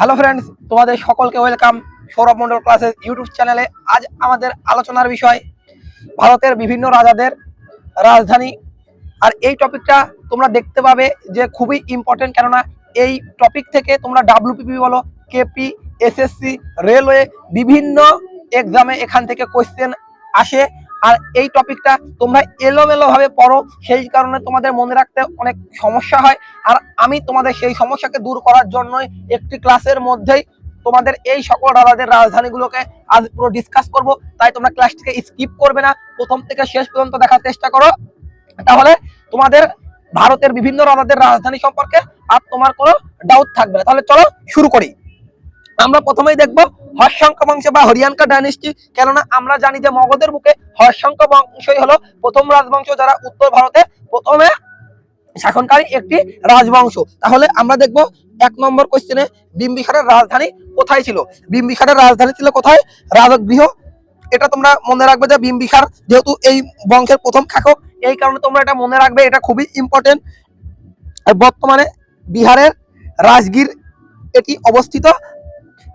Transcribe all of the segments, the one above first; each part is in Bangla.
হ্যালো ফ্রেন্ডস তোমাদের সকলকে ওয়েলকাম সৌরভ মন্ডল ক্লাসের ইউটিউব চ্যানেলে আজ আমাদের আলোচনার বিষয়, ভারতের বিভিন্ন রাজাদের রাজধানী। আর এই টপিকটা তোমরা দেখতে পাবে যে খুবই ইম্পর্টেন্ট কেননা এই টপিক থেকে তোমরা ডাব্লিউপিপি বলো কেপি এসএসসি রেলওয়ে বিভিন্ন এক্সামে এখান থেকে কোয়েশ্চেন আসে। আর এই টপিকটা তোমরা এলোমেলো ভাবে পড়ো, সেই কারণে তোমাদের মনে রাখতে অনেক সমস্যা হয়। আর আমি তোমাদের সেই সমস্যাকে দূর করার জন্যই একটি ক্লাসের মধ্যেই তোমাদের এই সকল রাজাদের রাজধানীগুলোকে আজ পুরো ডিসকাস করব। তাই তোমরা ক্লাসটিকে স্কিপ করবে না। প্রথম থেকে শেষ পর্যন্ত দেখার চেষ্টা করো। তাহলে তোমাদের ভারতের বিভিন্ন রাজাদের রাজধানী সম্পর্কে আর তোমার কোনো ডাউট থাকবে না। তাহলে চলো শুরু করি। আমরা প্রথমেই দেখব হর্ষঙ্ক বংশ বা হরিয়ানকা ডাইনেস্টি কেননা আমরা জানি যে মগধের বুকে হর্ষঙ্ক বংশই হলো প্রথম রাজবংশ যারা উত্তর ভারতে প্রথমে শাসনকারী একটি রাজবংশ। তাহলে আমরা দেখব এক নম্বর কোশ্চেনে বিম্বিসারের রাজধানী কোথায় ছিল? বিম্বিসারের রাজধানী ছিল কোথায়? রাজগৃহ। এটা তোমরা মনে রাখবে যে বিম্বিসার যেহেতু এই বংশের প্রথম শাসক, এই কারণে তোমরা এটা মনে রাখবে, এটা খুবই ইম্পর্টেন্ট বর্তমানে বিহারের রাজগীর এটি অবস্থিত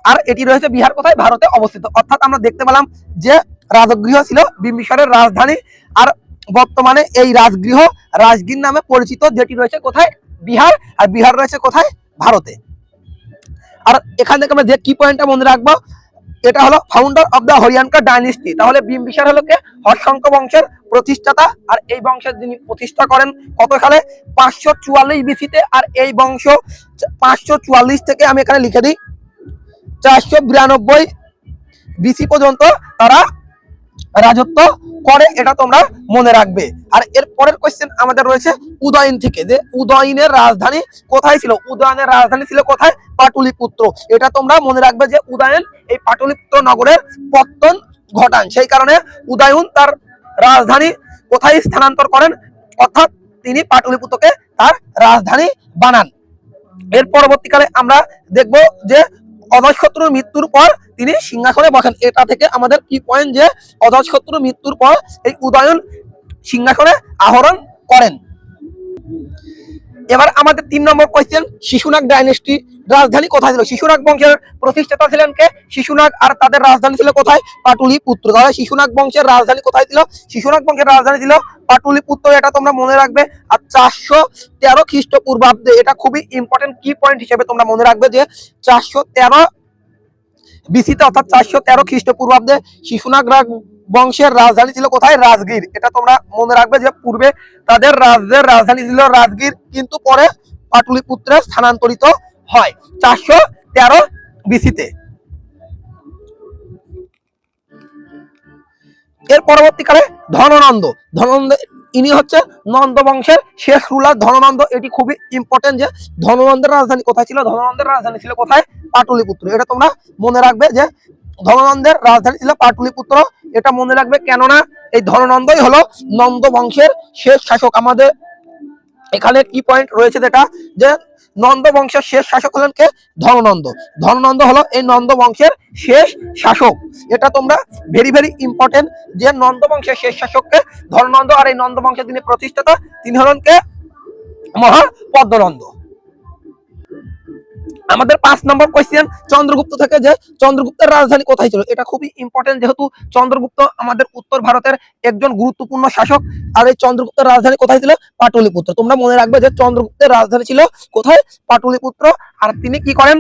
আর এটি রয়েছে বিহার কোথায়? ভারতে অবস্থিত। অর্থাৎ আমরা দেখতে পেলাম যে রাজগৃহ ছিল বিম্বিসারের রাজধানী আর বর্তমানে এই রাজগৃহ রাজগীর নামে পরিচিত, যেটি রয়েছে কোথায়? বিহার। আর বিহার রয়েছে কোথায়? ভারতে। আর এখান থেকে আমরা যে কি পয়েন্টটা মনে রাখব? এটা হলো founder of the Haryanka dynasty তাহলে বিম্বিসার হলো কে? হর্ষঙ্ক বংশের প্রতিষ্ঠাতা। আর এই বংশের যিনি প্রতিষ্ঠা করেন কত সালে? পাঁচশো চুয়াল্লিশ বিসিতে আর এই বংশ পাঁচশো চুয়াল্লিশ থেকে আমি এখানে লিখে দিই। চারশো বিরানব্বই বিসি পর্যন্ত তারা রাজত্ব করে, এটা তোমরা মনে রাখবে। আর এর পরের কোশ্চেন আমাদের রয়েছে উদয়ন থেকে, যে উদয়নের রাজধানী কোথায় ছিল? উদয়নের রাজধানী ছিল কোথায়? পাটুলিপুত্র। এটা তোমরা মনে রাখবে যে উদয়ন এই পাটুলিপুত্র নগরের পত্তন ঘটান। সেই কারণে উদয়ন তার রাজধানী কোথায় স্থানান্তর করেন? অর্থাৎ তিনি পাটুলিপুত্রকে তার রাজধানী বানান। এর পরবর্তীকালে আমরা দেখব যে অজশত্রুর মৃত্যুর পর তিনি সিংহাসনে বসেন। এটা থেকে আমাদের কি পয়েন্ট যে অজশত্রুর মৃত্যুর পর এই উদয়ন সিংহাসনে আহরণ করেন? এবার আমাদের তিন নম্বর কোয়েশ্চেন শিশুনাগ ডাইনেস্টি রাজধানী কোথায় ছিল? শিশুনাগ বংশের প্রতিষ্ঠাতা ছিলেন কে? শিশুনাগ, আর তাদের রাজধানী ছিল কোথায়? পাটুলি পুত্র। তাহলে শিশুনাগ বংশের রাজধানী কোথায় ছিল? শিশুনাগ বংশের রাজধানী ছিল পাটুলি পুত্র, এটা তোমরা মনে রাখবে। আর চারশো তেরো খ্রিস্টপূর্বাব্দে, এটা খুবই ইম্পর্টেন্ট কি পয়েন্ট হিসেবে তোমরা মনে রাখবে যে, চারশো তেরো বিসিতে অর্থাৎ চারশো তেরো খ্রিস্টপূর্বাব্দে শিশুনাগ বংশের রাজধানী ছিল কোথায়? রাজগীর। এটা তোমরা মনে রাখবে যে পূর্বে তাদের রাজ্যের রাজধানী ছিল রাজগীর, কিন্তু পরে পাটুলিপুত্রে স্থানান্তরিত হয় চারশো তেরো বিসিতে। এর পরবর্তীকালে ধননন্দ। ধননন্দ ইনি হচ্ছে নন্দ বংশের শেষ রুলার ধননন্দ এটি খুবই ইম্পর্টেন্ট যে ধননন্দের রাজধানী কোথায় ছিল? ধননন্দের রাজধানী ছিল কোথায়? পাটলিপুত্র। এটা তোমরা মনে রাখবে যে ধননন্দের রাজধানী ছিল পাটলিপুত্র। এটা মনে রাখবে কেননা এই ধননন্দই হলো নন্দ বংশের শেষ শাসক। আমাদের এখানে কি পয়েন্ট রয়েছে যেটা? যে নন্দ বংশের শেষ শাসক হলেন কে? ধননন্দ। ধননন্দ হলো এই নন্দ বংশের শেষ শাসক। এটা তোমরা ভেরি ভেরি ইম্পর্টেন্ট যে নন্দ বংশের শেষ শাসককে ধননন্দ আর এই নন্দ বংশের তিনি প্রতিষ্ঠাতা, তিনি হলেন কে? মহা পদ্মনন্দ আমাদের পাঁচ নম্বর কোয়েশ্চেন চন্দ্রগুপ্ত থেকে যে, চন্দ্রগুপ্তের রাজধানী কোথায় ছিল? এটা খুবই ইম্পর্টেন্ট যেহেতু চন্দ্রগুপ্ত আমাদের উত্তর ভারতের একজন গুরুত্বপূর্ণ শাসক। আর এই চন্দ্রগুপ্তের রাজধানী কোথায় ছিল? পাটলিপুত্র। তোমরা মনে রাখবে যে, চন্দ্রগুপ্তের রাজধানী ছিল কোথায়? পাটলিপুত্র। আর তিনি কি করেন?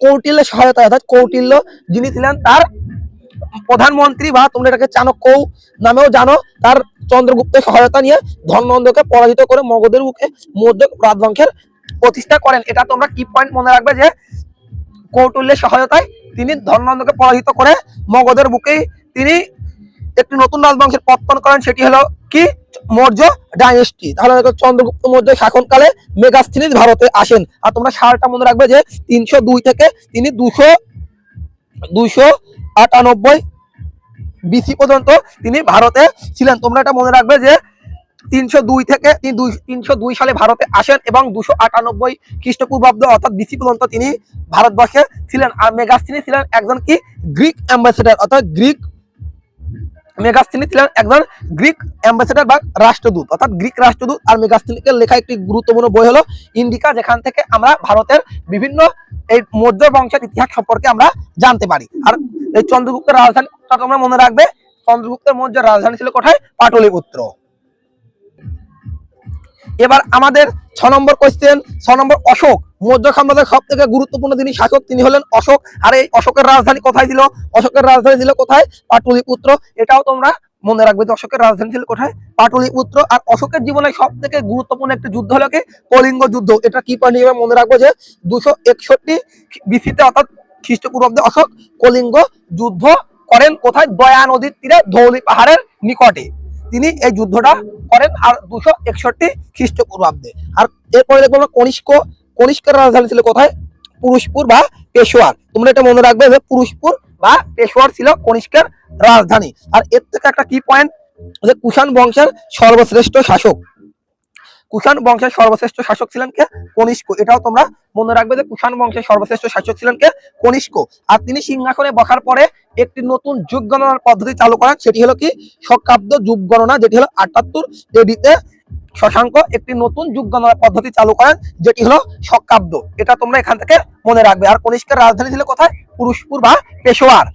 কৌটিল্যের সহায়তা অর্থাৎ কৌটিল্য যিনি ছিলেন তার প্রধানমন্ত্রী বা তোমরা এটাকে চাণক্য নামেও জানো, তার চন্দ্রগুপ্তের সহায়তা নিয়ে ধননন্দকে পরাজিত করে মগধের বুকে মধ্য রাজবংশের প্রতিষ্ঠা করেন। এটা তোমরা কি পয়েন্ট মনে রাখবে যে কৌটল্যের সহায়তায় তিনি ধননন্দকে পরাজিত করে মগধের বুকেই তিনি একটি নতুন রাজবংশের পত্তন করেন, সেটি হলো কি? মৌর্য ডাইনেস্টি তাহলে চন্দ্রগুপ্ত মৌর্য শাসনকালে মেগাস্থিনিস ভারতে আসেন। আর তোমরা সালটা মনে রাখবে যে তিনশো দুই থেকে তিনি দুশো দুশো আটানব্বই বিসি পর্যন্ত তিনি ভারতে ছিলেন। তোমরা এটা মনে রাখবে যে তিনশো দুই থেকে তিনি তিনশো দুই সালে ভারতে আসেন এবং দুশো আটানব্বই খ্রিস্টপূর্বাব্দ অর্থাৎ বিসি পর্যন্ত তিনি ভারতবর্ষে ছিলেন। আর মেগাস্তিনি ছিলেন একজন কি? Greek ambassador. অর্থাৎ গ্রিক মেগাস্তিনি ছিলেন একজন গ্রিক অ্যাম্বাসেডার বা রাষ্ট্রদূত। অর্থাৎ গ্রিক রাষ্ট্রদূত। আর মেগাস্তিনিকে লেখা একটি গুরুত্বপূর্ণ বই হলো ইন্ডিকা, যেখান থেকে আমরা ভারতের বিভিন্ন এই মৌর্য বংশের ইতিহাস সম্পর্কে আমরা জানতে পারি। আর এই চন্দ্রগুপ্তের রাজধানী তোমরা মনে রাখবে, চন্দ্রগুপ্তের মৌর্যের রাজধানী ছিল কোথায়? পাটলিপুত্র। এবার আমাদের ছ নম্বর কোয়েশ্চেন ছ নম্বর অশোক। মৌর্য সাম্রাজ্যের সব থেকে গুরুত্বপূর্ণ যিনি শাসক, তিনি হলেন অশোক। আর এই অশোকের রাজধানী কোথায় ছিল? অশোকের রাজধানী ছিল কোথায়? পাটলিপুত্র। এটাও তোমরা মনে রাখবে যে অশোকের রাজধানী ছিল কোথায়? পাটলিপুত্র। আর অশোকের জীবনে সব থেকে গুরুত্বপূর্ণ একটি যুদ্ধ হলো কি? কলিঙ্গ যুদ্ধ। এটা কি পয়েন্ট হিসেবে মনে রাখব যে দুশো একষট্টি বিসিতে অর্থাৎ খ্রিস্টপূর্বাব্দে অশোক কলিঙ্গ যুদ্ধ করেন কোথায়? দয়া নদীর তীরে ধৌলি পাহাড়ের নিকটে। তিনি এই যুদ্ধটা করেন আর দুশো একষট্টি খ্রিস্টপূর্বাব্দে আর এরপরে দেখব কনিষ্ক, কনিষ্কের রাজধানী ছিল কোথায়? পুরুষপুর বা পেশোয়ার। তোমরা এটা মনে রাখবে যে পুরুষপুর বা পেশোয়ার ছিল কনিষ্কের রাজধানী। আর এর থেকে একটা কি পয়েন্ট যে কুষাণ বংশের সর্বশ্রেষ্ঠ শাসক। কুষাণ বংশের সর্বশ্রেষ্ঠ শাসক ছিলেন কে? কনিষ্ক। এটাও তোমরা মনে রাখবে যে কুষাণ বংশের সর্বশ্রেষ্ঠ শাসক ছিলেন কে? কনিষ্ক। আর তিনি সিংহাসনে বসার পরে একটি নতুন যুগ গণনার পদ্ধতি চালু করেন সেটি হলো কি? শকাব্দ যুগ গণনা যেটি হলো আটাত্তর এডিতে শশাঙ্ক একটি নতুন যুগ গণনার পদ্ধতি চালু করেন যেটি হলো শকাব্দ এটা তোমরা এখান থেকে মনে রাখবে। আর কনিষ্কের রাজধানী ছিল কোথায়? পুরুষপুর বা পেশোয়ার।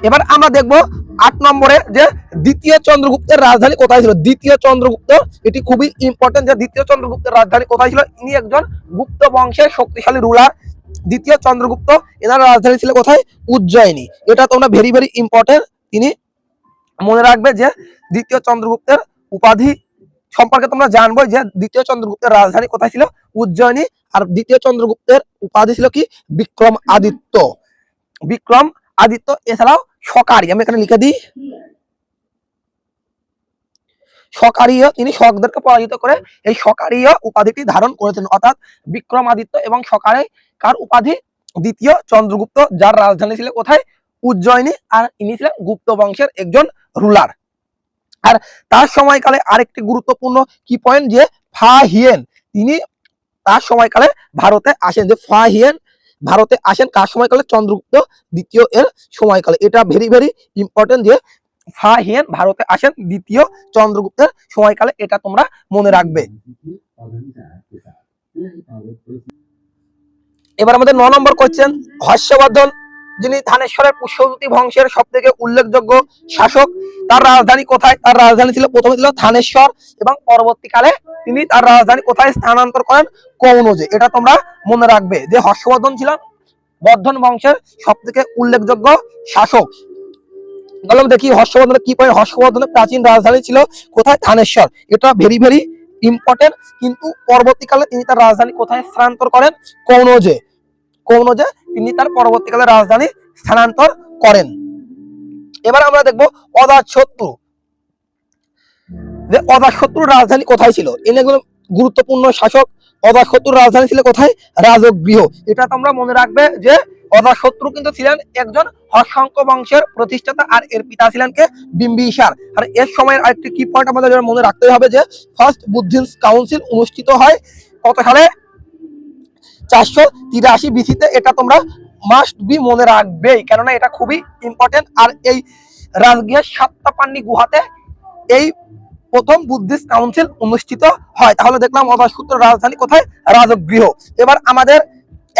এবার আমরা দেখব আট নম্বরে যে দ্বিতীয় চন্দ্রগুপ্তের রাজধানী কোথায় ছিল? দ্বিতীয় চন্দ্রগুপ্ত, এটি খুবই ইম্পর্টেন্ট যে দ্বিতীয় চন্দ্রগুপ্তের রাজধানী কোথায় ছিল? ইনি একজন গুপ্ত বংশের শক্তিশালী রুলার দ্বিতীয় চন্দ্রগুপ্ত, এনার রাজধানী ছিল কোথায়? উজ্জয়িনী। এটা তোমরা ভেরি ভেরি ইম্পর্টেন্ট তিনি মনে রাখবে যে দ্বিতীয় চন্দ্রগুপ্তের উপাধি সম্পর্কে তোমরা জানব যে দ্বিতীয় চন্দ্রগুপ্তের রাজধানী কোথায় ছিল? উজ্জয়িনী। আর দ্বিতীয় চন্দ্রগুপ্তের উপাধি ছিল কি? বিক্রম আদিত্য। বিক্রম আদিত্য, এছাড়াও সকারি, আমি এখানে লিখে দিই। সকারীয়, তিনি শকদেরকে পরাজিত করে এই সকারীয় উপাধিটি ধারণ করেছেন। অর্থাৎ বিক্রমাদিত্য এবং সকারে কার উপাধি? দ্বিতীয় চন্দ্রগুপ্ত, যার রাজধানী ছিল কোথায়? উজ্জয়িনী, আর ইনি ছিলেন গুপ্ত বংশের একজন রুলার। আর তার সময়কালে আরেকটি গুরুত্বপূর্ণ কি পয়েন্ট যে ফা হিয়েন। তিনি তার সময়কালে ভারতে আসেন। যে ফা হিয়েন ভারতে আসেন, কার সময়কালে? চন্দ্রগুপ্ত দ্বিতীয় এর সময়কালে। এটা ভেরি ভেরি ইম্পর্টেন্ট যে ফাহিয়ান ভারতে আসেন, দ্বিতীয় চন্দ্রগুপ্তের সময়কালে। এটা তোমরা মনে রাখবে। এবার আমাদের ন নম্বর কোয়েশ্চেন হর্ষবর্ধন যিনি ধানেশ্বরের পুষ্যবতী বংশের সব থেকে উল্লেখযোগ্য শাসক, তার রাজধানী কোথায়? তার রাজধানী ছিল প্রথমে ছিল ধানেশ্বর এবং পরবর্তীকালে তিনি তার রাজধানী কোথায় স্থানান্তর করেন? কৌনজে। এটা তোমরা মনে রাখবে যে হর্ষবর্ধন ছিলেন বর্ধন বংশের সব থেকে উল্লেখযোগ্য শাসক। বললাম দেখি হর্ষবর্ধনের কি পয়েন্ট? হর্ষবর্ধনের প্রাচীন রাজধানী ছিল কোথায়? ধানেশ্বর এটা ভেরি ভেরি ইম্পর্টেন্ট কিন্তু পরবর্তীকালে তিনি তার রাজধানী কোথায় স্থানান্তর করেন? কৌনজে। কৌনজে তিনি তার পরবর্তীকালে রাজধানী স্থানান্তর করেন। এবার আমরা দেখব অজাতশত্রু যে অজাতশত্রুর রাজধানী কোথায় ছিল? এনে গুরুত্বপূর্ণ শাসক অজাতশত্রুর রাজধানী ছিল কোথায়? রাজগৃহ। এটা তোমরা মনে রাখবে যে অজাতশত্রু কিন্তু ছিলেন একজন হর্ষাঙ্ক বংশের প্রতিষ্ঠাতা আর এর পিতা ছিলেন কে? বিম্বিসার। আর এর সময়ের আরেকটি কি পয়েন্ট আমাদের মনে রাখতে হবে যে ফার্স্ট বুদ্ধিস্ট কাউন্সিল অনুষ্ঠিত হয় কত সালে? চারশো তিরাশি বিসিতে এটা তোমরা মাস্ট বি মনে রাখবেই কেননা এটা খুবই ইম্পর্টেন্ট আর এই রাজগৃহের সাতটাপান্নি গুহাতে এই প্রথম বুদ্ধিস্ট কাউন্সিল অনুষ্ঠিত হয়। তাহলে দেখলাম অজাসূত্র রাজধানী কোথায়? রাজগৃহ। এবার আমাদের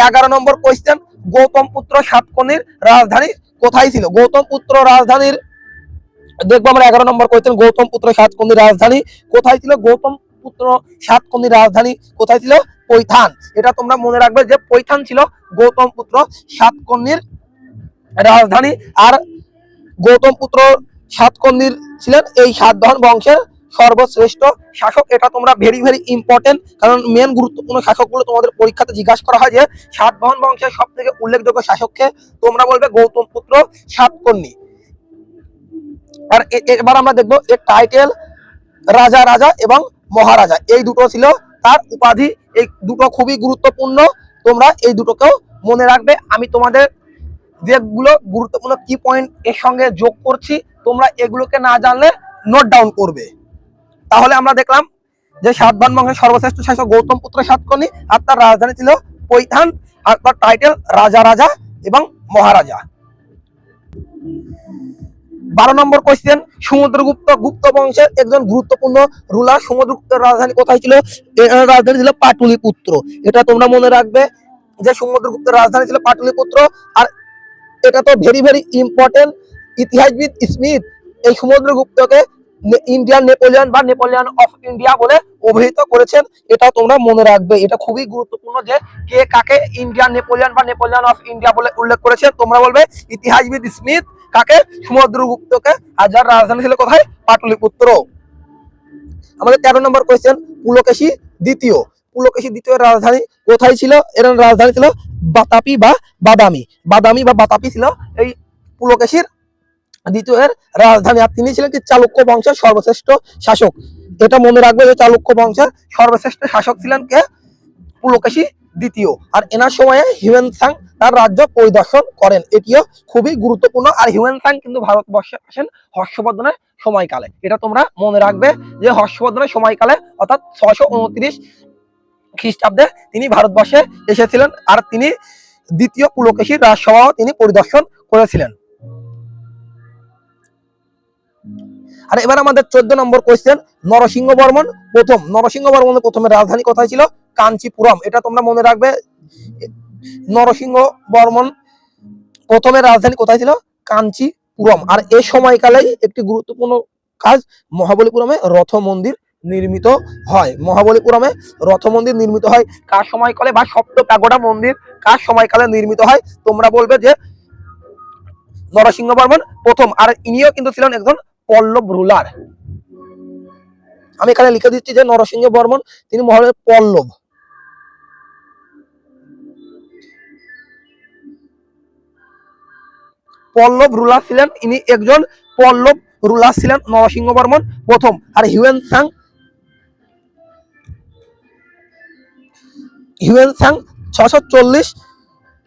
এগারো নম্বর কোয়েশ্চেন গৌতম পুত্র সাতকর্ণীর রাজধানী কোথায় ছিল? গৌতম পুত্র রাজধানীর, দেখব আমরা এগারো নম্বর কোয়েশ্চেন গৌতম পুত্র সাতকর্ণীর রাজধানী কোথায় ছিল? গৌতম পুত্র সাতকর্ণীর রাজধানী কোথায় ছিল? পৈথান। এটা তোমরা মনে রাখবে যে পৈথান ছিল গৌতম পুত্র সাতকর্ণীর রাজধানী। আর গৌতম পুত্র সাতকর্ণীর ছিলেন এই সাতবাহন বংশের সর্বশ্রেষ্ঠ শাসক। এটা তোমরা ভেরি ভেরি ইম্পর্টেন্ট কারণ মেন গুরুত্বপূর্ণ শাসকগুলো তোমাদের পরীক্ষাতে জিজ্ঞাসা করা হয় যে সাতবাহন বংশের সব থেকে উল্লেখযোগ্য শাসককে তোমরা বলবে গৌতম পুত্র সাতকর্ণী আর এবার আমরা দেখব এর টাইটেল রাজা রাজা এবং মহারাজা। এই দুটো ছিল তার উপাধি, এই দুটো খুবই গুরুত্বপূর্ণ। তোমরা এই দুটোকেও মনে রাখবে। আমি তোমাদের যেগুলো গুরুত্বপূর্ণ কি পয়েন্ট এর সঙ্গে যোগ করছি, তোমরা এগুলোকে না জানলে নোট ডাউন করবে। তাহলে আমরা দেখলাম যে সাতবান বংশের সর্বশ্রেষ্ঠ শাসক গৌতম পুত্র সাতকর্ণী আর তার রাজধানী ছিল পৈথান, আর তার টাইটেল রাজা রাজা এবং মহারাজা। বারো নম্বর কোয়েশ্চেন সমুদ্রগুপ্ত গুপ্ত বংশের একজন গুরুত্বপূর্ণ রুলার সমুদ্রগুপ্তের রাজধানী কোথায় ছিল? রাজধানী ছিল পাটুলিপুত্র। এটা তোমরা মনে রাখবে যে সমুদ্রগুপ্তের রাজধানী ছিল পাটুলিপুত্র, আর এটা তো ভেরি ভেরি ইম্পর্টেন্ট ইতিহাসবিদ স্মিথ এই সমুদ্রগুপ্তকে ইন্ডিয়ান নেপোলিয়ন বা নেপোলিয়ন অফ ইন্ডিয়া বলে অভিহিত করেছেন। এটা তোমরা মনে রাখবে। এটা খুবই গুরুত্বপূর্ণ যে কে কাকে ইন্ডিয়ান নেপোলিয়ন বা নেপোলিয়ন অফ ইন্ডিয়া বলে উল্লেখ করেছে। তোমরা বলবে, ইতিহাসবিদ স্মিথ কাকে? সমুদ্রগুপ্তকে। আর যার রাজধানী ছিল কোথায়? পাটলিপুত্র। আমাদের তেরো নম্বর কোয়েশ্চেন পুলকেশী দ্বিতীয়। পুলকেশী দ্বিতীয় রাজধানী কোথায় ছিল? এর রাজধানী ছিল বাতাপি বা বাদামি। বাদামি বা বাতাপি ছিল এই পুলকেশীর দ্বিতীয় এর রাজধানী। আর তিনি ছিলেন কি চালুক্য বংশের সর্বশ্রেষ্ঠ শাসক। এটা মনে রাখবে যে চালুক্য বংশের সর্বশ্রেষ্ঠ শাসক ছিলেন কে? পুলকেশী দ্বিতীয়। আর এনার সময়ে হিউয়েন সাং তার রাজ্য পরিদর্শন করেন। এটিও খুবই গুরুত্বপূর্ণ। আর হিউয়েন সাং কিন্তু ভারতবর্ষে আসেন হর্ষবর্ধনের সময়কালে। এটা তোমরা মনে রাখবে যে হর্ষবর্ধনের সময়কালে, অর্থাৎ ছশো উনত্রিশ খ্রিস্টাব্দে তিনি ভারতবর্ষে এসেছিলেন। আর তিনি দ্বিতীয় পুলকেশীর রাজসভাও তিনি পরিদর্শন করেছিলেন। আর এবার আমাদের চোদ্দ নম্বর কোয়েশ্চেন নরসিংহ বর্মন প্রথম। নরসিংহ বর্মনের প্রথমে রাজধানী কোথায় ছিল? কাঞ্চিপুরম। এটা তোমরা মনে রাখবে নরসিংহ বর্মন প্রথমে রাজধানী কোথায় ছিল? কাঞ্চিপুরম। আর এই সময়কালেই একটি গুরুত্বপূর্ণ কাজ, মহাবলীপুরমে রথ মন্দির নির্মিত হয়। মহাবলীপুরমে রথ মন্দির নির্মিত হয় কার সময়কালে বা সপ্ত প্যাগোডা মন্দির কার সময়কালে নির্মিত হয়? তোমরা বলবে যে নরসিংহ বর্মন প্রথম। আর ইনিও কিন্তু ছিলেন একজন পল্লব রুলার। আমি এখানে লিখে দিচ্ছি যে নরসিংহ বর্মন, তিনি মহাবলের পল্লব। পল্লব রুলার ছিলেন, ইনি একজন পল্লব রুলার ছিলেন, নরসিংহ বর্মন প্রথম, আর হিউয়েন সাং হিউয়েন সাং ছশো চল্লিশ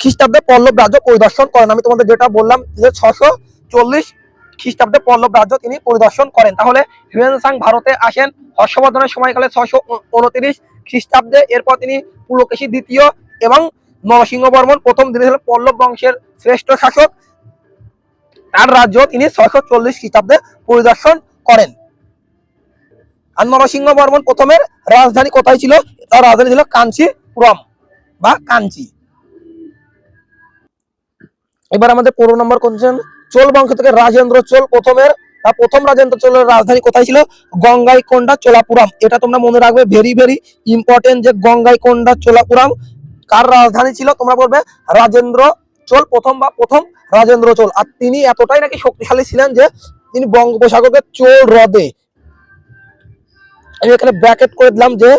খ্রিস্টাব্দে পল্লব রাজ্য পরিদর্শন করেন। আমি তোমাদের যেটা বললাম যে ছশো চল্লিশ খ্রিস্টাব্দে পল্লব রাজ্য তিনি পরিদর্শন করেন। তাহলে হিউয়েন সাং ভারতে আসেন। হর্ষবর্ধনের সময়কালে ছশো উনত্রিশ খ্রিস্টাব্দে এরপর তিনি পুলকেশী দ্বিতীয় এবং নরসিংহ বর্মন প্রথম তিনি ছিলেন পল্লব বংশের শ্রেষ্ঠ শাসক। তার রাজ্য তিনি ছয়শো চল্লিশ খ্রিস্টাব্দে পরিদর্শন করেন। আর নরসিংহ বর্মন প্রথমের রাজধানী কোথায় ছিল? তার রাজধানী ছিল কাঞ্চিপুরম বা কাঞ্চি। এবার আমাদের পনেরো নম্বর কোশ্চেন চোল বংশ থেকে রাজেন্দ্র চোল প্রথমের প্রথম রাজেন্দ্র চোলের রাজধানী কোথায় ছিল? গঙ্গাইকোন্ডা চোলাপুরম। এটা তোমরা মনে রাখবে ভেরি ভেরি ইম্পর্টেন্ট যে গঙ্গাইকোন্ডা চোলাপুরম। কার রাজধানী ছিল? তোমরা বলবে, রাজেন্দ্র চোল প্রথম বা প্রথম রাজেন্দ্র চোল। আর তিনি এতটাই নাকি শক্তিশালী ছিলেন যে, তিনি বঙ্গোপসাগরকে চোল হ্রদে, আমি এখানে ব্র্যাকেট করে দিলাম যে,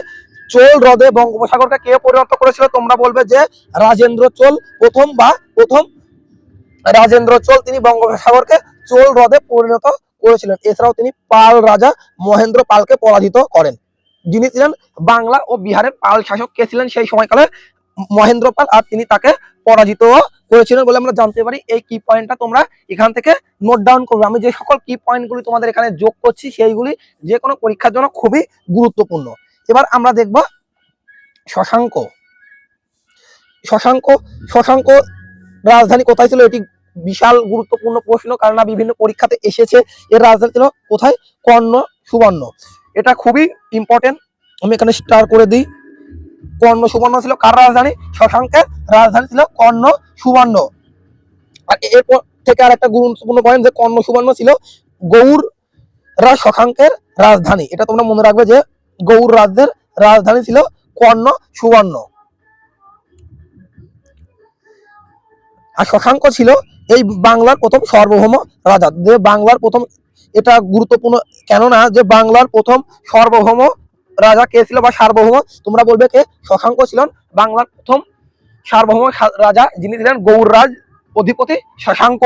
চোল হ্রদে বঙ্গোপসাগরকে কে পরিণত করেছিল? তোমরা বলবে যে, রাজেন্দ্র চোল প্রথম বা প্রথম রাজেন্দ্র চোল, তিনি বঙ্গোপসাগরকে চোল হ্রদে পরিণত করেছিলেন। এছাড়াও তিনি পাল রাজা মহেন্দ্র পালকে পরাজিত করেন। যিনি ছিলেন বাংলা ও বিহারের পাল শাসক। কে ছিলেন সেই সময়কালে মহেন্দ্র পাল? আর তিনি তাকে পরাজিত করেছিলেন বলে আমরা জানতে পারি। এই কি পয়েন্টটা তোমরা এখান থেকে নোট ডাউন করবে। আমি যে সকল কি পয়েন্টগুলি তোমাদের এখানে যোগ করছি, সেইগুলি যে কোনো পরীক্ষার জন্য খুবই গুরুত্বপূর্ণ। এবার আমরা দেখব শশাঙ্ক। শশাঙ্ক শশাঙ্ক রাজধানী কোথায় ছিল? এটি বিশাল গুরুত্বপূর্ণ প্রশ্ন কারণ বিভিন্ন পরীক্ষাতে এসেছে এর রাজধানী ছিল কোথায়? কর্ণ, সুবর্ণ। এটা খুবই ইম্পর্টেন্ট আমি এখানে স্টার করে দিই। কর্ণ, সুবর্ণ ছিল কার রাজধানী? শশাঙ্কের রাজধানী ছিল কর্ণ, সুবর্ণ। আর এরপর থেকে আর একটা গুরুত্বপূর্ণ পয়েন্ট যে কর্ণ, সুবর্ণ ছিল গৌর রাজ শশাঙ্কের রাজধানী। এটা তোমরা মনে রাখবে যে গৌর রাজ্যের রাজধানী ছিল কর্ণ, সুবর্ণ। আর শশাঙ্ক ছিল এই বাংলার প্রথম সার্বভৌম রাজা। যে বাংলার প্রথম, এটা গুরুত্বপূর্ণ কেননা যে বাংলার প্রথম সার্বভৌম রাজা কে ছিল বা সার্বভৌম, তোমরা বলবে কে? শশাঙ্ক ছিলেন বাংলার প্রথম সার্বভৌম রাজা যিনি ছিলেন গৌররাজ অধিপতি শশাঙ্ক।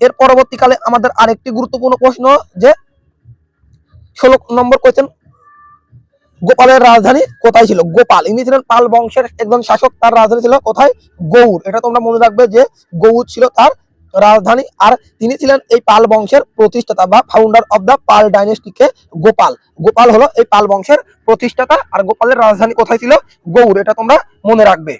এর পরবর্তীকালে আমাদের আরেকটি গুরুত্বপূর্ণ প্রশ্ন যে, ষোলো নম্বর কোয়েশ্চেন গোপালের রাজধানী কোথায় ছিল? গোপাল। ইনি ছিলেন পাল বংশের একজন শাসক, তার রাজধানী ছিল কোথায়? গৌড়। এটা তোমরা মনে রাখবে যে গৌড় ছিল তার রাজধানী, আর তিনি ছিলেন এই পাল বংশের প্রতিষ্ঠাতা বা ফাউন্ডার অব দা পাল ডাইনেস্টিকে গোপাল। গোপাল হলো এই পাল বংশের প্রতিষ্ঠাতা, আর গোপালের রাজধানী কোথায় ছিল? গৌড়। এটা তোমরা মনে রাখবে।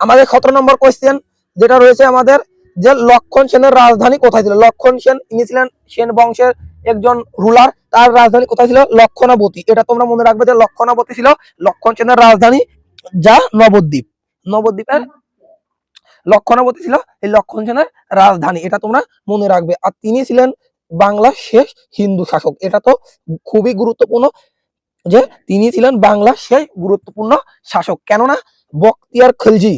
আমাদের সতেরো নম্বর কোয়েশ্চেন যেটা রয়েছে আমাদের যে লক্ষণ সেনের রাজধানী কোথায় ছিল? লক্ষণ সেন, ইনি ছিলেন সেন বংশের একজন রুলার তার রাজধানী কোথায় ছিল? লক্ষণাবতী। এটা তোমরা মনে রাখবে যে লক্ষণাবতী ছিল লক্ষণ সেনের রাজধানী যা নবদ্বীপ। নবদ্বীপের লক্ষণাবতী ছিল এই লক্ষণ সেনের রাজধানী। এটা তোমরা মনে রাখবে। আর তিনি ছিলেন বাংলার শেষ হিন্দু শাসক। এটা তো খুবই গুরুত্বপূর্ণ যে তিনি ছিলেন বাংলার শেষ গুরুত্বপূর্ণ শাসক। কেননা বক্তিয়ার খলজি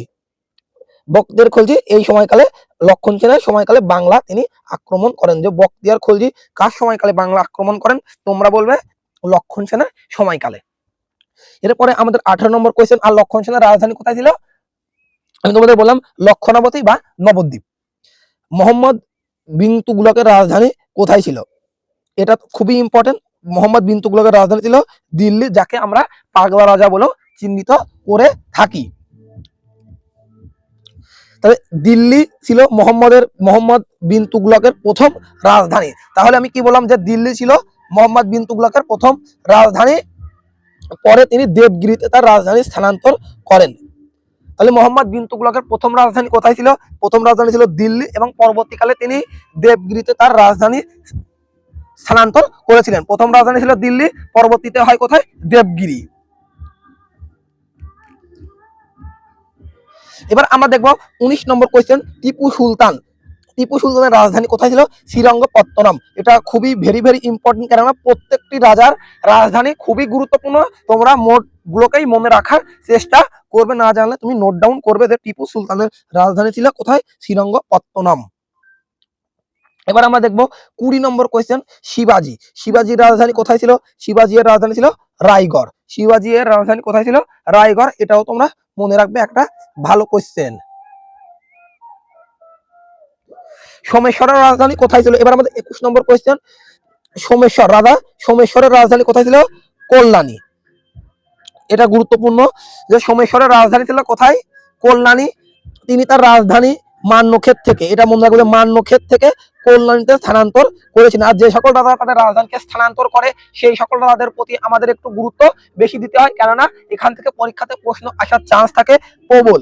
বক্তিয়ার খলজি এই সময়কালে, লক্ষণ সেনের সময়কালে বাংলা তিনি আক্রমণ করেন। যে বক্তিয়ার খলজি কার সময়কালে বাংলা আক্রমণ করেন, তোমরা বলবে লক্ষণ সেনের সময়কালে। এরপরে আমাদের আঠারো নম্বর কোয়েশ্চেন আর লক্ষণ সেনের রাজধানী কোথায় ছিল? আমি তোমাদের বললাম লক্ষণাবতী বা নবদ্বীপ। মোহাম্মদ বিন তুগলকের রাজধানী কোথায় ছিল? এটা খুবই ইম্পর্টেন্ট মোহাম্মদ বিন তুগলকের রাজধানী ছিল দিল্লি, যাকে আমরা পাগলা রাজা বলেও চিহ্নিত করে থাকি। তবে দিল্লি ছিল মোহাম্মদের, মোহাম্মদ বিন তুগলকের প্রথম রাজধানী। তাহলে আমি কি বললাম যে দিল্লি ছিল মোহাম্মদ বিন তুগলকের প্রথম রাজধানী? পরে তিনি দেবগিরিতে তার রাজধানী স্থানান্তর করেন। তাহলে মোহাম্মদ বিন তুগলকের প্রথম রাজধানী কোথায় ছিল? প্রথম রাজধানী ছিল দিল্লি এবং পরবর্তীকালে তিনি দেবগিরিতে তার রাজধানী স্থানান্তর করেছিলেন। প্রথম রাজধানী ছিল দিল্লি, পরবর্তীতে হয় কোথায়? দেবগিরি। এবার আমরা দেখব উনিশ নম্বর কোয়েশ্চেন টিপু সুলতান। টিপু সুলতানের রাজধানী কোথায় ছিল? শ্রীরঙ্গপত্তনম। এটা খুবই ভেরি ভেরি ইম্পর্টেন্ট কেননা প্রত্যেকটি রাজার রাজধানী খুবই গুরুত্বপূর্ণ। তোমরা মোট গুলোকেই মনে রাখার চেষ্টা করবে, না জানলে তুমি নোট ডাউন করবে যে টিপু সুলতানের রাজধানী ছিল কোথায়? শ্রীরঙ্গপত্তনম। এবার আমরা দেখব কুড়ি নম্বর কোয়েশ্চেন শিবাজি। শিবাজির রাজধানী কোথায় ছিল? শিবাজি এর রাজধানী ছিল রায়গড়। শিবাজি এর রাজধানী কোথায় ছিল? রায়গড়। এটাও তোমরা মনে রাখবে একটা ভালো কোয়েশ্চেন সোমেশ্বরের রাজধানী কোথায় ছিল? এবার আমাদের একুশ নম্বর কোয়েশ্চেন সোমেশ্বর, রাজা সোমেশ্বরের রাজধানী কোথায় ছিল? কল্যাণী। এটা গুরুত্বপূর্ণ যে সোমেশ্বরের রাজধানী ছিল কোথায়? কল্যাণী। তিনি তার রাজধানী মান্যক্ষেত থেকে। এটা মনে রাখবে মান্যক্ষেত থেকে কল্যাণীতে স্থানান্তর করেছেন। আর যে সকল রাজা তাদের রাজধানীকে স্থানান্তর করে, সেই সকল রাজাদের প্রতি আমাদের একটু গুরুত্ব বেশি দিতে হয়। কেননা, এখান থেকে পরীক্ষাতে প্রশ্ন আসার চান্স থাকে প্রবল।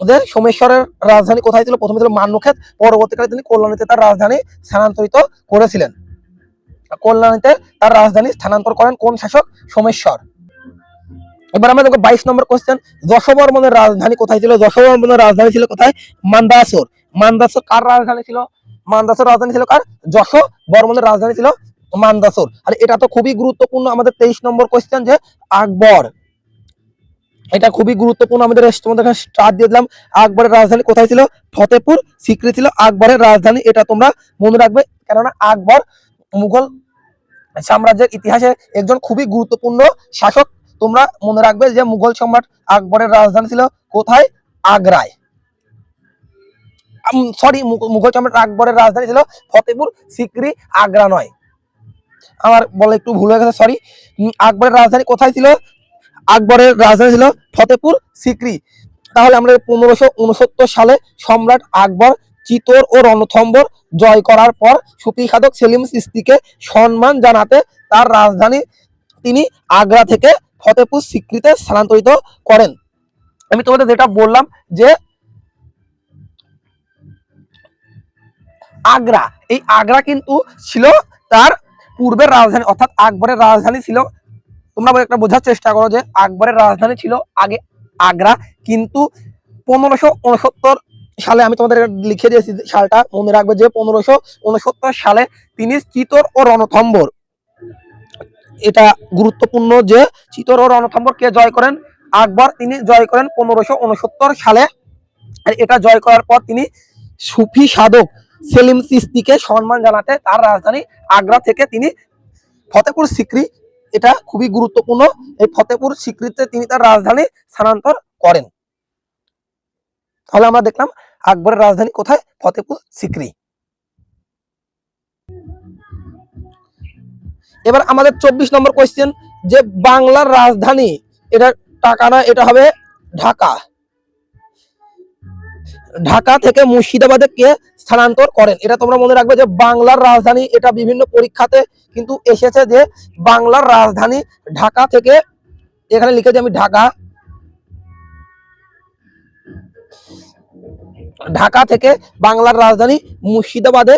ওদের সোমেশ্বরের রাজধানী কোথায় ছিল? প্রথমে ছিল মান্যক্ষেত। পরবর্তীকালে তিনি কল্যাণীতে তার রাজধানী স্থানান্তরিত করেছিলেন। কল্যাণীতে তার রাজধানী স্থানান্তর করেন কোন শাসক? সোমেশ্বর। এবার আমরা দেখব বাইশ নম্বর কোশ্চেন যশোবর্মনের রাজধানী কোথায় ছিল? যশোবর্মনের রাজধানী ছিল কোথায়? মান্দাসোর। মান্দাসোর কার রাজধানী ছিল? মান্দাসোর রাজধানী ছিল কার? যশো বর্মনের রাজধানী ছিল মান্দাসোর। আর এটা তো খুবই গুরুত্বপূর্ণ আমাদের তেইশ নম্বর কোশ্চেন যে আকবর। এটা খুবই গুরুত্বপূর্ণ আমাদের তোমাদের এখানে স্টার দিয়ে দিলাম। আকবরের রাজধানী কোথায় ছিল? ফতেপুর। সিক্রি ছিল আকবরের রাজধানী। এটা তোমরা মনে রাখবে। কেননা আকবর মুঘল সাম্রাজ্যের ইতিহাসে একজন খুবই গুরুত্বপূর্ণ শাসক। তোমরা মনে রাখবে যে মুঘল সম্রাট আকবরের রাজধানী ছিল কোথায়? আগ্রায়। সরি মুঘল সম্রাট আকবরের রাজধানী ছিল ফতেপুর, সিকরি, আগ্রা নয়। আমার বলে একটু ভুল হয়ে গেছে সরি আকবরের রাজধানী কোথায় ছিল? আকবরের রাজধানী ছিল ফতেপুর, সিক্রি। তাহলে আমরা পনেরোশো উনসত্তর সালে সম্রাট আকবর, চিতোর ও রণথম্বর জয় করার পর সুফি সাধক সেলিম সিস্তিকে সম্মান জানাতে তার রাজধানী তিনি আগ্রা থেকে ফতেপুর সিক্রিতে স্থানান্তরিত করেন। আমি তোমাদের যেটা বললাম যে আগ্রা, এই আগ্রা কিন্তু ছিল তার পূর্বের রাজধানী, অর্থাৎ আকবরের রাজধানী ছিল। তোমরা একটা বোঝার চেষ্টা করো যে আকবরের রাজধানী ছিল আগে আগ্রা, কিন্তু পনেরোশো উনসত্তর সালে আমি তোমাদের লিখে দিয়েছি সালটা মনে রাখবে যে পনেরোশো সালে তিনি চিতর ও রণথম্বর এটা গুরুত্বপূর্ণ যে চিতর রণথম্বর কে জয় করেন? আকবর, তিনি জয় করেন পনেরোশো সালে। আর এটা জয় করার পর তিনি সুফি সাধক সেলিম সিস্তিকে সম্মান জানাতে তার রাজধানী আগ্রা থেকে তিনি ফতেপুর সিক্রি, এটা খুবই গুরুত্বপূর্ণ, এই ফতেপুর সিক্রিতে তিনি তার রাজধানী স্থানান্তর করেন। তাহলে আমরা দেখলাম আকবরের রাজধানী কোথায়? ফতেপুর সিক্রি। এবার আমাদের চব্বিশ নম্বর কোয়েশ্চেন যে বাংলার রাজধানী, এটা টাকা না, এটা হবে ঢাকা। ঢাকা থেকে মুর্শিদাবাদে কে স্থানান্তর করেন? এটা তোমরা মনে রাখবে যে বাংলার রাজধানী, এটা বিভিন্ন পরীক্ষাতে কিন্তু এসেছে যে বাংলার রাজধানী ঢাকা থেকে, এখানে লিখেছি আমি ঢাকা। ঢাকা থেকে বাংলার রাজধানী মুর্শিদাবাদে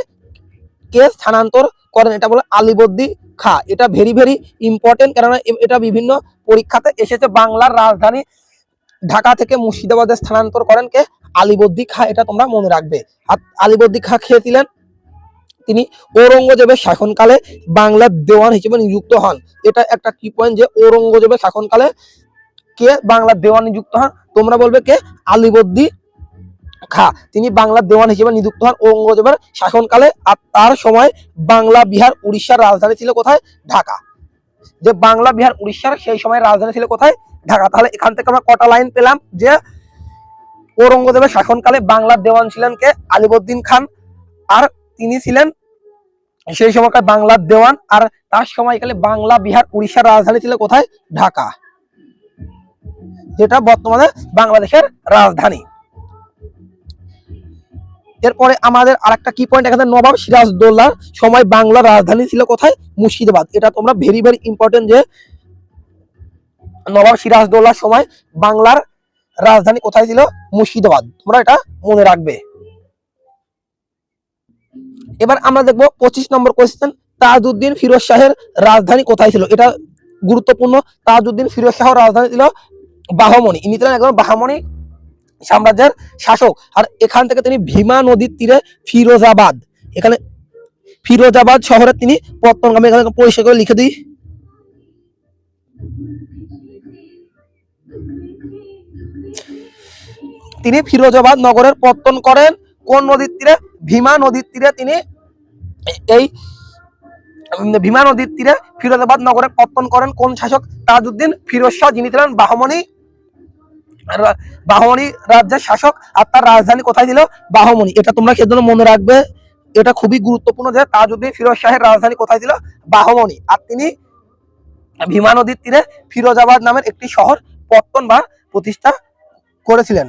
কে স্থানান্তর করেন এটা বলে আলিবর্দি খা। এটা ভেরি ভেরি ইম্পর্টেন্ট কেননা এটা বিভিন্ন পরীক্ষাতে এসেছে। বাংলার রাজধানী ঢাকা থেকে মুর্শিদাবাদে স্থানান্তর করেন কে? আলিবর্দি খা, এটা তোমরা মনে রাখবে। আর আলিবর্দি খা খেয়েছিলেন তিনি ঔরঙ্গজেবের শাসনকালে বাংলার দেওয়ান হিসেবে নিযুক্ত হন। এটা একটা কি পয়েন্ট যে ঔরঙ্গজেবের শাসনকালে কে বাংলার দেওয়ান নিযুক্ত হন? তোমরা বলবে কে? আলিবর্দি খা। তিনি বাংলার দেওয়ান হিসেবে নিযুক্ত হন ঔরঙ্গজেবের শাসনকালে আর তার সময় বাংলা, বিহার, উড়িষ্যার রাজধানী ছিল কোথায়? ঢাকা। যে বাংলা, বিহার, উড়িষ্যার সেই সময় রাজধানী ছিল কোথায়? ঢাকা। তাহলে এখান থেকে আমরা কটা লাইন পেলাম যে ঔরঙ্গজেবের শাসনকালে বাংলার দেওয়ান ছিলেন কে? আলিবউদ্দিন খান। আর তিনি ছিলেন সেই সময়কার বাংলার দেওয়ান। আর তার সময়কালে বাংলা, বিহার, উড়িষ্যার রাজধানী ছিল কোথায়? ঢাকা। যেটা বর্তমানে বাংলাদেশের রাজধানী। এরপরে আমাদের আরেকটা কি পয়েন্ট এখানে নবাব সিরাজদৌল্লার সময় বাংলার রাজধানী ছিল কোথায়? মুর্শিদাবাদ। এটা তোমরা ভেরি ভেরি ইম্পর্টেন্ট যে নবাব সিরাজদৌল্লার সময় বাংলার রাজধানী কোথায় ছিল? মুর্শিদাবাদ। তোমরা এটা মনে রাখবে। এবার আমরা দেখব পঁচিশ নম্বর কোয়েশ্চেন তাজউদ্দিন ফিরোজ শাহের রাজধানী কোথায় ছিল? এটা গুরুত্বপূর্ণ। তাজউদ্দিন ফিরোজ শাহর রাজধানী ছিল বাহমনি ইনি ছিলেন একজন বাহমনি সাম্রাজ্যের শাসক। আর এখান থেকে তিনি ভীমা নদীর তীরে ফিরোজাবাদ। এখানে ফিরোজাবাদ শহরে তিনি পত্তনগামী এখানে পরিষ্কার করে লিখে দিই। তিনি ফিরোজাবাদ নগরের পত্তন করেন। কোন নদীর তীরে? ভীমা নদীর তীরে তিনি এই ভীমা নদীর তীরে ফিরোজাবাদ নগরে পত্তন করেন। কোন শাসক? তাজউদ্দিন ফিরোজ শাহ যিনি ছিলেন বাহমনি বাহমনি রাজ্যের শাসক আর তার রাজধানী কোথায় ছিল? বাহমনি এটা তোমরা সেজন্য মনে রাখবে? এটা খুবই গুরুত্বপূর্ণ যে তাজউদ্দিন ফিরোজ শাহের রাজধানী কোথায় ছিল? বাহমনি আর তিনি ভীমা নদীর তীরে ফিরোজাবাদ নামের একটি শহর পত্তন বা প্রতিষ্ঠা করেছিলেন।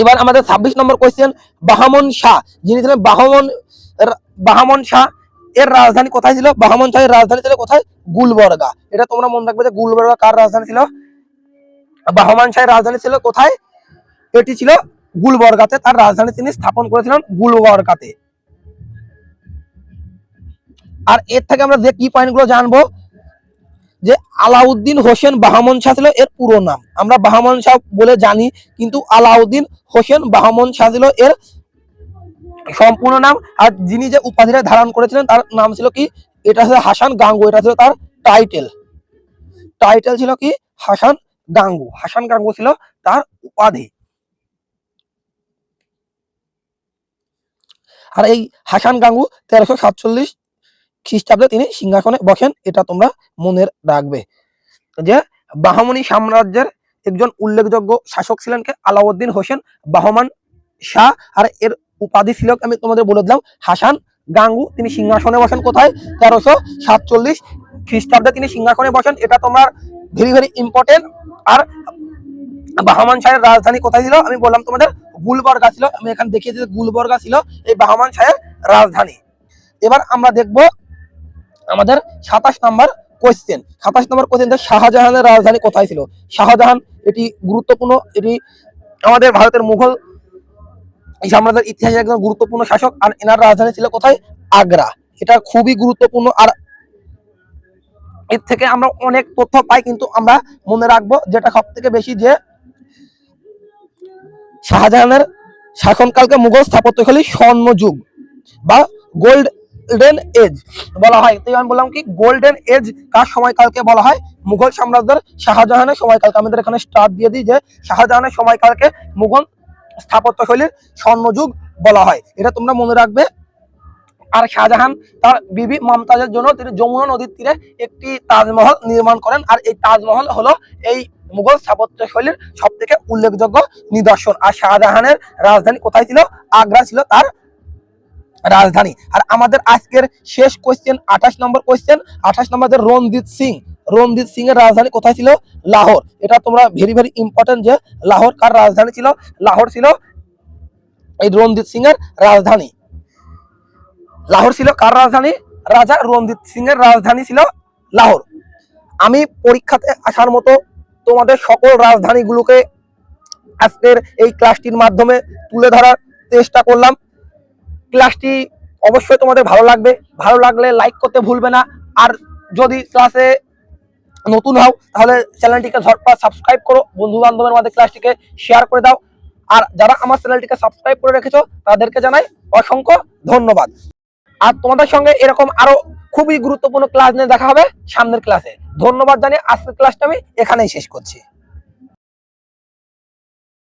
এবার আমাদের ছাব্বিশ নম্বর কোয়েশ্চেন বাহামন শাহ। যিনি ছিলেন বাহমন বাহামন শাহ এর রাজধানী কোথায় ছিল? বাহামন শাহের রাজধানী ছিল কোথায়? গুলবর্গা। এটা তোমরা মনে রাখবে যে গুলবর্গা কার রাজধানী ছিল? বাহমান শাহের রাজধানী ছিল কোথায়? এটি ছিল গুলবর্গাতে। তার রাজধানী তিনি স্থাপন করেছিলেন গুলবর্গাতে। আর এর থেকে আমরা যে কি পয়েন্টগুলো জানব? যে আলাউদ্দিন হোসেন বাহামন শাহ ছিল, এর পুরো নাম। আমরা বাহামন শাহ বলে জানি, কিন্তু আলাউদ্দিন হোসেন বাহামন শাহ ছিল, এর সম্পূর্ণ নাম। আর যিনি যে উপাধিটা ধারণ করেছিলেন, তার নাম ছিল কি? এটা ছিল হাসান গাঙ্গু এটা ছিল তার টাইটেল টাইটেল ছিল কি? হাসান গাঙ্গু হাসান গাঙ্গু ছিল তার উপাধি। আর এই হাসান গাঙ্গু তেরোশো সাতচল্লিশ খ্রিস্টাব্দে তিনি সিংহাসনে বসেন, এটা তোমরা মনে রাখবে। যে বাহমনি সাম্রাজ্যের একজন উল্লেখযোগ্য শাসক ছিলেন কে? আলাউদ্দিন হোসেন বাহমান শাহ। আর এর উপাধি ছিল আমি তোমাদের বলে দিলাম। হাসান, গাঙ্গু, তিনি সিংহাসনে বসেন কোথায়? তেরোশো সাতচল্লিশ খ্রিস্টাব্দে তিনি সিংহাসনে বসেন। এটা তোমার ভেরি ভেরি ইম্পর্টেন্ট আর বাহমান শাহের রাজধানী কোথায় ছিল? আমি বললাম তোমাদের গুলবর্গা ছিল। আমি এখানে দেখিয়েছি গুলবর্গা ছিল এই বাহমান শাহের রাজধানী। এবার আমরা দেখব আমাদের সাতাশ নম্বর কোয়েশ্চেন সাতাশ নম্বর কোয়েশ্চেন শাহজাহানের রাজধানী কোথায় ছিল? শাহজাহান, এটি গুরুত্বপূর্ণ, এটি আমাদের ভারতের মুঘল এই সাম্রাজ্যের ইতিহাসের একজন গুরুত্বপূর্ণ শাসক আর এনার রাজধানী ছিল কোথায়? আগ্রা। এটা খুবই গুরুত্বপূর্ণ আর এর থেকে আমরা অনেক তথ্য পাই, কিন্তু আমরা মনে রাখব যেটা সব থেকে বেশি যে শাহজাহানের শাসনকালকে মুঘল স্থাপত্যশৈলী স্বর্ণযুগ বা গোল্ডেন এজ বলা হয়। তাই আমি বললাম কি, গোল্ডেন এজ কার সময়কালকে বলা হয়? মুঘল সাম্রাজ্যের শাহজাহানের সময়কালকে। আমাদের এখানে স্টার্ট দিয়ে দিই যে শাহজাহানের সময়কালকে মুঘল স্থাপত্যশৈলীর স্বর্ণযুগ বলা হয়। এটা তোমরা মনে রাখবে। আর শাহজাহান তার বিবি মমতাজের জন্য তিনি যমুনা নদীর তীরে একটি তাজমহল নির্মাণ করেন। আর এই তাজমহল হলো এই মুঘল স্থাপত্য শৈলীর সব থেকে উল্লেখযোগ্য নিদর্শন। আর শাহজাহানের রাজধানী কোথায় ছিল? আগ্রা ছিল তার রাজধানী। আর আমাদের আজকের শেষ কোয়েশ্চেন আঠাশ নম্বর কোয়েশ্চেন আঠাশ নম্বর রণজিৎ সিং রণজিৎ সিং এর রাজধানী কোথায় ছিল? লাহোর। এটা তোমরা ভেরি ভেরি ইম্পর্টেন্ট যে লাহোর কার রাজধানী ছিল? লাহোর ছিল এই রণজিৎ সিং এর রাজধানী। লাহোর ছিল কার রাজধানী? রাজা রণজিৎ সিং এর রাজধানী ছিল লাহোর। আমি পরীক্ষাতে আসার মতো তোমাদের সকল রাজধানীগুলোকে আজকের এই ক্লাসটির মাধ্যমে তুলে ধরার চেষ্টা করলাম। ক্লাসটি অবশ্যই তোমাদের ভালো লাগবে। ভালো লাগলে লাইক করতে ভুলবে না। আর যদি ক্লাসে নতুন হও, তাহলে চ্যানেলটিকে ঝটপট সাবস্ক্রাইব করো। বন্ধু বান্ধবের মধ্যে ক্লাসটিকে শেয়ার করে দাও। আর যারা আমার চ্যানেলটিকে সাবস্ক্রাইব করে রেখেছো, তাদেরকে জানাই অসংখ্য ধন্যবাদ। আর তোমাদের সঙ্গে এরকম আরও খুবই গুরুত্বপূর্ণ ক্লাস নিয়ে দেখা হবে সামনের ক্লাসে ধন্যবাদ জানিয়ে আজকের ক্লাসটা আমি এখানেই শেষ করছি।